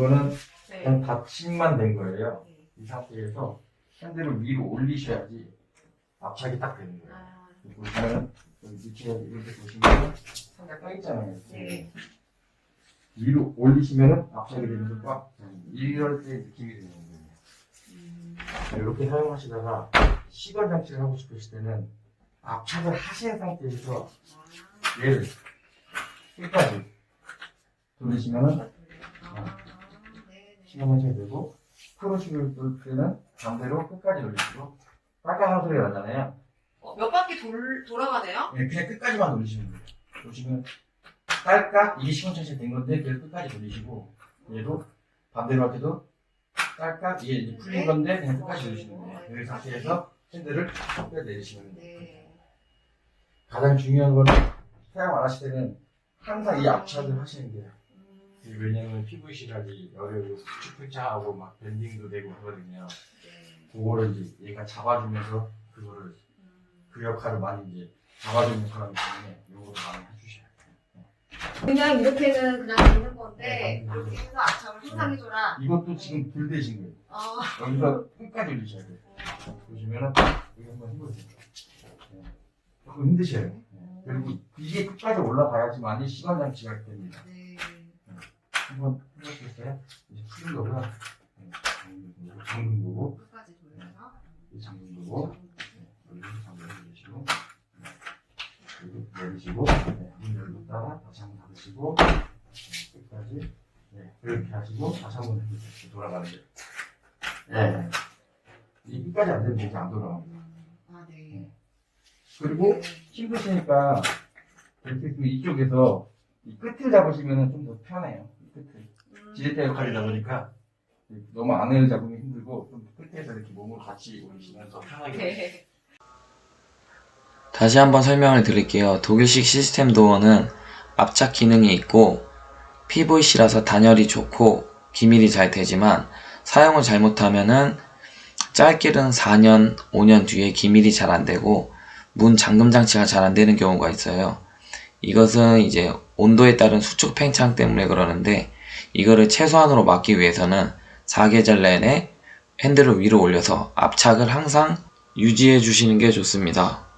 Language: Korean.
거는 네. 그냥 닫힘만 된 거예요. 네. 이 상태에서 핸들을 위로 올리셔야지 압착이 딱 되는 거예요. 아, 보시면 여기 밑에 이렇게 보시면 상자 떠 있잖아요. 네. 위로 올리시면은 압착이 되면서 꽉 이럴 때 느낌이 드는 거예요. 음, 이렇게 사용하시다가 시간 장치를 하고 싶으실 때는 압착을 하신 상태에서 아, 얘를 끝까지 돌리시면은 아, 네, 네. 시간 장치가 되고 크로식을 돌 때는 반대로 끝까지 돌리시고 깔깔한 소리가 나잖아요. 어, 몇 바퀴 돌, 돌아가네요? 예, 그냥 끝까지만 돌리시면 돼요. 보시면 깔깍 이게 장치 된 건데 그걸 끝까지 돌리시고 얘도 반대로 할 때도 깔깍 이게 이제 풀린 건데 그냥 끝까지 돌리시면 돼요. 그 상태에서 핸들을 빼 내리시면 돼요. 네. 가장 중요한 거는 사용 안 하실 때는 항상 이 압착을 하시는 게요. 음, 왜냐면 PVC라기 어려고 수축폐차하고 막 밴딩도 되고 하거든요. 네. 그거를 이제 얘가 잡아주면서 그거를 음, 그 역할을 많이 이제 잡아주는 역할이기 때문에 요거를 많이 해주셔야 돼요. 그냥 이렇게는 그냥 있는 건데 네, 맞아요. 이렇게 해서 압착을 항상 해줘라. 이것도 지금 불 대신 거예요. 어, 여기서 끝까지 올리셔야 돼요. 보시면은 여기 한번 해보세요. 네. 조금 힘드셔요. 네. 그리고 이게 끝까지 올라가야지만 이 시간 장치가 됩니다. 네. 한번 해보시겠어요? 이제 풀린 거고요. 네. 거고, 끝까지 돌려서. 네. 잠근 내리시고, 네. 여기 내리시고, 열었다가 다시 한번 닫으시고, 네. 끝까지, 네. 이렇게 하시고, 다시 한번 해보세요. 돌아가는 게. 네. 이 끝까지 안 되면 이제 안 돌아갑니다. 음, 아, 네. 그리고 네. 힘드시니까 이렇게 그 이쪽에서 이 끝을 잡으시면 좀 더 편해요. 음, 지렛대 역할이다 보니까 너무 안을 잡으면 힘들고 좀 끝에서 이렇게 몸을 같이 올리시면 더 편하게. 네. 다시 한번 설명을 드릴게요. 독일식 시스템 도어는 압착 기능이 있고 PVC라서 단열이 좋고 기밀이 잘 되지만 사용을 잘못하면은 짧게는 4년, 5년 뒤에 기밀이 잘 안 되고 문 잠금 장치가 잘 안 되는 경우가 있어요. 이것은 이제 온도에 따른 수축 팽창 때문에 그러는데 이거를 최소한으로 막기 위해서는 4계절 내내 핸들을 위로 올려서 압착을 항상 유지해 주시는 게 좋습니다.